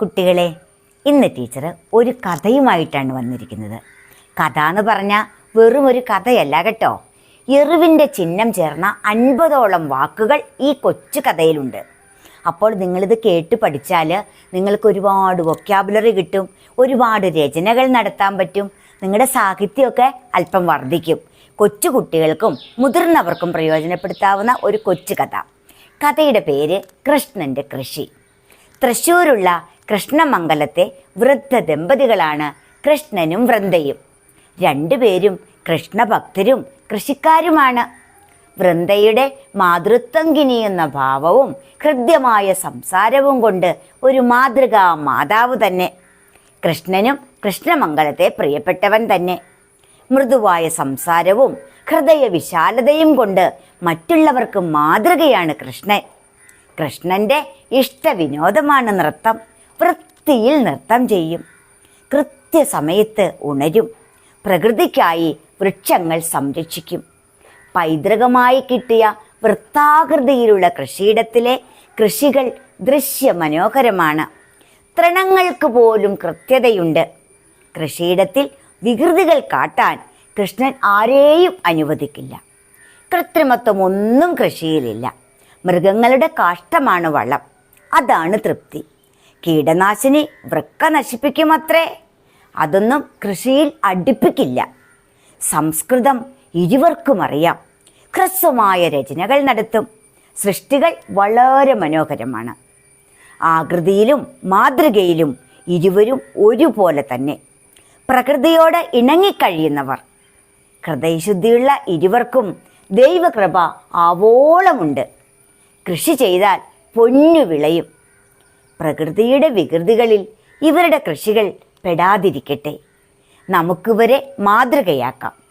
കുട്ടികളെ ഇന്ന് ടീച്ചർ ഒരു കഥയുമായിട്ടാണ് വന്നിരിക്കുന്നത്. കഥ എന്ന് പറഞ്ഞാൽ വെറും ഒരു കഥയല്ല കേട്ടോ. എറിവിന്റെ ചിഹ്നം ചേർന്ന അൻപതോളം വാക്കുകൾ ഈ കൊച്ചു കഥയിലുണ്ട്. അപ്പോൾ നിങ്ങളിത് കേട്ട് പഠിച്ചാൽ നിങ്ങൾക്ക് ഒരുപാട് വൊക്കാബുലറി കിട്ടും ഒരുപാട് രചനകൾ നടത്താൻ പറ്റും നിങ്ങളുടെ സാഹിത്യമൊക്കെ അല്പം വർദ്ധിക്കും. കൊച്ചു കുട്ടികൾക്കും മുതിർന്നവർക്കും പ്രയോജനപ്പെടുത്താവുന്ന ഒരു കൊച്ചു കഥ. കഥയുടെ പേര് കൃഷ്ണന്റെ കൃഷി. തൃശ്ശൂരുള്ള കൃഷ്ണമംഗലത്തെ വൃദ്ധ ദമ്പതികളാണ് കൃഷ്ണനും വൃന്ദയും. രണ്ടുപേരും കൃഷ്ണഭക്തരും കൃഷിക്കാരുമാണ്. വൃന്ദയുടെ മാതൃത്വം കിനിയുന്ന ഭാവവും ഹൃദ്യമായ സംസാരവും കൊണ്ട് ഒരു മാതൃകാ മാതാവ് തന്നെ. കൃഷ്ണനും കൃഷ്ണമംഗലത്തെ പ്രിയപ്പെട്ടവൻ തന്നെ. മൃദുവായ സംസാരവും ഹൃദയ വിശാലതയും കൊണ്ട് മറ്റുള്ളവർക്ക് മാതൃകയാണ് കൃഷ്ണൻ. കൃഷ്ണന്റെ ഇഷ്ടവിനോദമാണ് നൃത്തം. വൃത്തിയിൽ നൃത്തം ചെയ്യും. കൃത്യസമയത്ത് ഉണരും. പ്രകൃതിക്കായി വൃക്ഷങ്ങൾ സംരക്ഷിക്കും. പൈതൃകമായി കിട്ടിയ വൃത്താകൃതിയിലുള്ള കൃഷിയിടത്തിലെ കൃഷികൾ ദൃശ്യമനോഹരമാണ്. തൃണങ്ങൾക്ക് പോലും കൃത്യതയുണ്ട്. കൃഷിയിടത്തിൽ വികൃതികൾ കാട്ടാൻ കൃഷ്ണൻ ആരെയും അനുവദിക്കില്ല. കൃത്രിമത്വം ഒന്നും കൃഷിയിലില്ല. മൃഗങ്ങളുടെ കാഷ്ടമാണ് വളം. അതാണ് തൃപ്തി. കീടനാശിനി വൃക്ക നശിപ്പിക്കുമത്രേ. അതൊന്നും കൃഷിയിൽ അടുപ്പിക്കില്ല. സംസ്കൃതം ഇരുവർക്കും അറിയാം. ഹ്രസ്വമായ രചനകൾ നടത്തും. സൃഷ്ടികൾ വളരെ മനോഹരമാണ്. ആകൃതിയിലും മാതൃകയിലും ഇരുവരും ഒരുപോലെ തന്നെ. പ്രകൃതിയോട് ഇണങ്ങിക്കഴിയുന്നവർ. ഹൃദയശുദ്ധിയുള്ള ഇരുവർക്കും ദൈവകൃപ ആവോളമുണ്ട്. കൃഷി ചെയ്താൽ പൊന്നു വിളയും. പ്രകൃതിയുടെ വികൃതികളിൽ ഇവരുടെ കൃഷികൾ പെടാതിരിക്കട്ടെ. നമുക്കിവരെ മാതൃകയാക്കാം.